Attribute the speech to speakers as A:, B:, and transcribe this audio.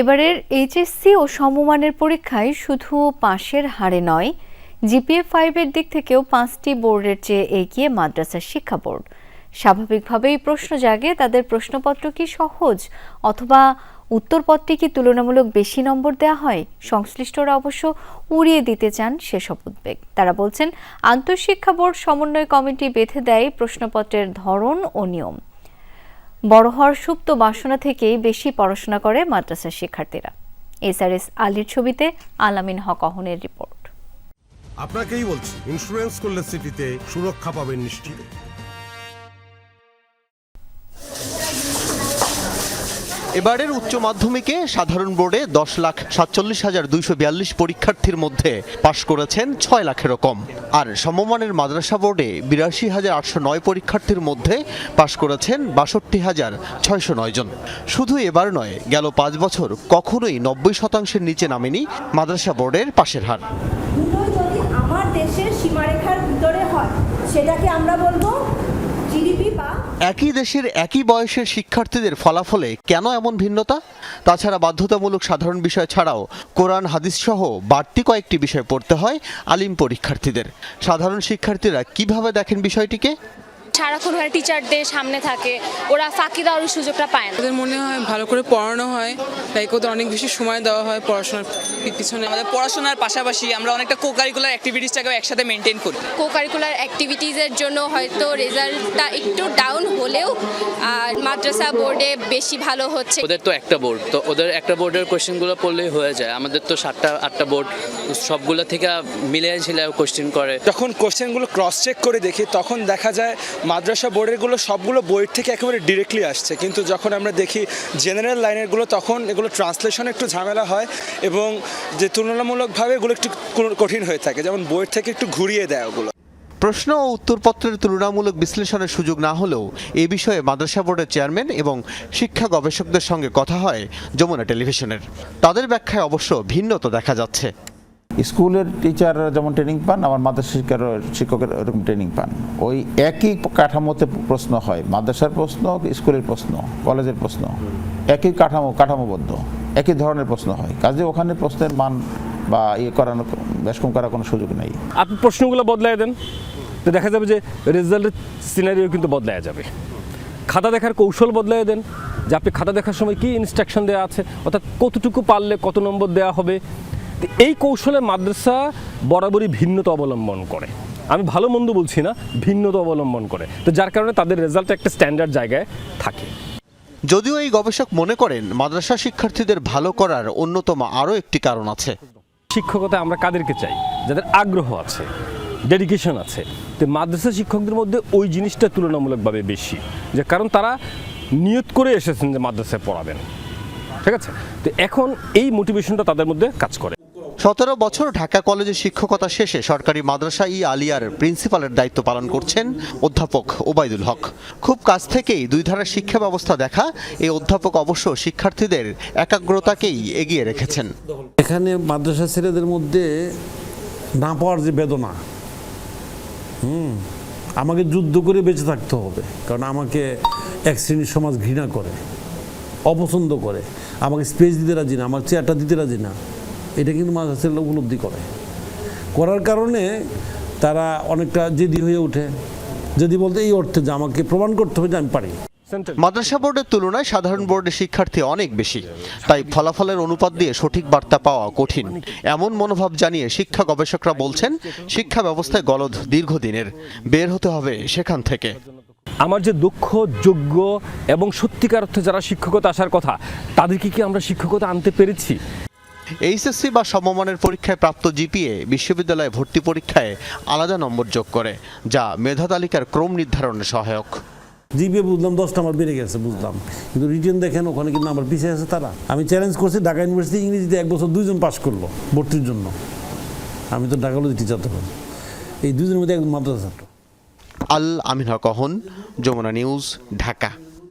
A: এবারের এইচএসসি ও সমমানের পরীক্ষায় শুধু পাশের হারে নয় জিপিএ ফাইভের দিক থেকেও পাঁচটি বোর্ডের চেয়ে এগিয়ে মাদ্রাসার শিক্ষা বোর্ড। স্বাভাবিকভাবেই প্রশ্ন জাগে, তাদের প্রশ্নপত্র কি সহজ অথবা উত্তরপত্রে কি তুলনামূলক বেশি নম্বর দেওয়া হয়? সংশ্লিষ্টরা অবশ্য উড়িয়ে দিতে চান সেসব উদ্বেগ। তারা বলছেন, আন্তঃশিক্ষা বোর্ড সমন্বয় কমিটি বেঁধে দেয় প্রশ্নপত্রের ধরন ও নিয়ম। বড় হওয়ার সুপ্ত বাসনা থেকেই বেশি পড়াশোনা করে মাদ্রাসার শিক্ষার্থীরা। এসআরএস আলীর ছবিতে আলামিন হক অহনের রিপোর্ট।
B: আপনাকেই বলছি ইন্স্যুরেন্স করলে সিটিতে সুরক্ষা পাবেন নিশ্চিত।
C: এবারের উচ্চ মাধ্যমিকে সাধারণ বোর্ডে দশ লাখ সাতচল্লিশ হাজার দুইশো বিয়াল্লিশ পরীক্ষার্থীর মধ্যে পাশ করেছেন ছয় লাখেরও কম। আর সমমানের মাদ্রাসা বোর্ডে বিরাশি হাজার আটশো নয় পরীক্ষার্থীর মধ্যে পাশ করেছেন বাষট্টি হাজার ছয়শো নয় জন। শুধু এবার নয়, গেল পাঁচ বছর কখনোই নব্বই শতাংশের নিচে নামেনি মাদ্রাসা বোর্ডের পাশের হার।
D: আমার দেশের সীমারেখার ভিতরে হয়, সেটাকে আমরা বলব
C: একই দেশের একই বয়সের শিক্ষার্থীদের ফলাফলে কেন এমন ভিন্নতা? তাছাড়া বাধ্যতামূলক সাধারণ বিষয় ছাড়াও কোরআন, হাদিস সহ বাড়তি কয়েকটি বিষয় পড়তে হয় আলিম পরীক্ষার্থীদের। সাধারণ শিক্ষার্থীরা কীভাবে দেখেন বিষয়টিকে?
E: সারাক্ষণ ওরা টিচারদের সামনে থাকে ওরা ফাঁকি দেওয়ার সুযোগটা পায় না।
F: ওদের মনে হয় ভালো করে পড়ানো হয় লাইক ওদের অনেক বেশি সময় দেওয়া হয় পড়াশোনার পিছনে।
G: আমাদের পড়াশোনার পাশাপাশি আমরা অনেকটা কো কারিকুলার অ্যাক্টিভিটিসটাকেও একসাথে মেনটেন করি।
E: কো কারিকুলার অ্যাক্টিভিটিসের জন্য হয়তো রেজাল্টটা একটু ডাউন হলেও আর মাদ্রাসা বোর্ডে বেশি ভালো হচ্ছে।
H: ওদের তো একটা বোর্ড তো ওদের একটা বোর্ডের কোশ্চেনগুলো পড়লেই হয়ে যায়। আমাদের তো সাতটা আটটা বোর্ড সবগুলো থেকে মিলে ঝিলিয়ে কোশ্চেন করে।
I: যখন কোশ্চেনগুলো ক্রস চেক করে দেখি তখন দেখা যায় মাদ্রাসা বোর্ডেরগুলো সবগুলো বইয়ের থেকে একেবারে ডিরেক্টলি আসছে। কিন্তু যখন আমরা দেখি জেনারেল লাইনেরগুলো তখন এগুলো ট্রান্সলেশন একটু ঝামেলা হয় এবং যে তুলনামূলকভাবে এগুলো একটু কঠিন হয়ে থাকে। যেমন বইয়ের থেকে একটু ঘুরিয়ে দেয় ওগুলো।
C: প্রশ্ন ও উত্তরপত্রের তুলনামূলক বিশ্লেষণের সুযোগ না হলেও এ বিষয়ে মাদ্রাসা বোর্ডের চেয়ারম্যান এবং শিক্ষা গবেষকদের সঙ্গে কথা হয় যমুনা টেলিভিশনের। তাদের ব্যাখ্যায় অবশ্য ভিন্নতা দেখা যাচ্ছে।
J: স্কুলের টিচাররা যেমন ট্রেনিং পান আমার মাদ্রাসা শিক্ষার শিক্ষকের এরকম ট্রেনিং পান। ওই একই কাঠামোতে প্রশ্ন হয়। মাদ্রাসার প্রশ্ন স্কুলের প্রশ্ন কলেজের প্রশ্ন। একই কাঠামো কাঠামোবদ্ধ। একই ধরনের প্রশ্ন হয়। কাজে ওখানে প্রশ্নের মান বা ইয়ে করানো বেশ কম করার কোনো সুযোগ নেই।
K: আপনি প্রশ্নগুলো বদলায় দেন। তো দেখা যাবে যে রেজাল্টের সিনারিও কিন্তু বদলায় যাবে। খাতা দেখার কৌশল বদলায় দেন। যে আপনি খাতা দেখার সময় কি ইনস্ট্রাকশন দেওয়া আছে? অর্থাৎ কতটুকু পারলে কত নম্বর দেওয়া হবে? এই কৌশলে মাদ্রাসা বরাবরই ভিন্নতা অবলম্বন করে। আমি ভালো মন্দ বলছি না ভিন্নতা অবলম্বন করে। তো যার কারণে তাদের রেজাল্ট একটা স্ট্যান্ডার্ড জায়গায় থাকে।
C: যদিও এই গবেষক মনে করেন মাদ্রাসা শিক্ষার্থীদের ভালো করার অন্যতম আরও একটি কারণ আছে।
K: শিক্ষকতা আমরা কাদেরকে চাই? যাদের আগ্রহ আছে ডেডিকেশন আছে। তো মাদ্রাসা শিক্ষকদের মধ্যে ওই জিনিসটা তুলনামূলকভাবে বেশি। যে কারণ তারা নিয়ত করে এসেছেন যে মাদ্রাসায় পড়াবেন। ঠিক আছে? তো এখন এই মোটিভেশনটা তাদের মধ্যে কাজ করে।
C: সতেরো বছর ঢাকা কলেজে শিক্ষকতা শেষে সরকারি মাদ্রাসা ই আলিয়ার প্রিন্সিপালের দায়িত্ব পালন করছেন অধ্যাপক ওবায়দুল হক। খুব কাছ থেকেই দুই ধারার শিক্ষা ব্যবস্থা দেখা, এই অধ্যাপক অবশ্য শিক্ষার্থীদের একাগ্রতাকেই এগিয়ে রেখেছেন।
L: এখানে মাদ্রাসা ছেলেদের মধ্যে না পাওয়ার যে বেদনা, হুম, আমাকে যুদ্ধ করে বেঁচে থাকতে হবে, কারণ আমাকে এক শ্রেণির সমাজ ঘৃণা করে, অপছন্দ করে। আমাকে স্পেস দিতে রাজি না, আমার চেয়ারটা দিতে রাজি না। এটা কিন্তু মাদ্রাসা ছেলেরা উপলব্ধি করে। করার কারণে তারা অনেকটা জেদি হয়ে ওঠে। যদি বলতে এই অর্থে যে আমাকে প্রমাণ করতে হবে যে আমি পারি।
C: মাদ্রাসা বোর্ডের তুলনায় সাধারণ বোর্ডের শিক্ষার্থী অনেক বেশি। তাই ফলাফলের অনুপাত দিয়ে সঠিক বার্তা পাওয়া কঠিন। এমন মনোভাব জানিয়ে শিক্ষা গবেষকরা বলছেন শিক্ষা ব্যবস্থায় গলদ দীর্ঘদিনের। বের হতে হবে সেখান থেকে।
K: আমার যে দক্ষ যোগ্য এবং সত্যিকার অর্থে যারা শিক্ষকতা আসার কথা তাদেরকে কি আমরা শিক্ষকতা আনতে পেরেছি?
C: এইচএসসি বা সমমানের পরীক্ষায় প্রাপ্ত জিপিএ বিশ্ববিদ্যালয়ে ভর্তি পরীক্ষায় আলাদা নম্বর যোগ করে যা মেধা তালিকার ক্রম নির্ধারণে সহায়ক।
L: জিপে বুঝলাম দশটা আমার বেড়ে গেছে বুঝলাম। কিন্তু রিটেন দেখেন ওখানে কিন্তু আমার পিছিয়ে আছে তারা। আমি চ্যালেঞ্জ করছি ঢাকা ইউনিভার্সিটি ইংরেজিতে এক বছর দুইজন পাশ করল ভর্তির জন্য। আমি তো ঢাকা টিচার তখন এই দুজনের মধ্যে একজন মাদ্রাসা ছাত্র
C: আল আমিন হক যমুনা নিউজ ঢাকা।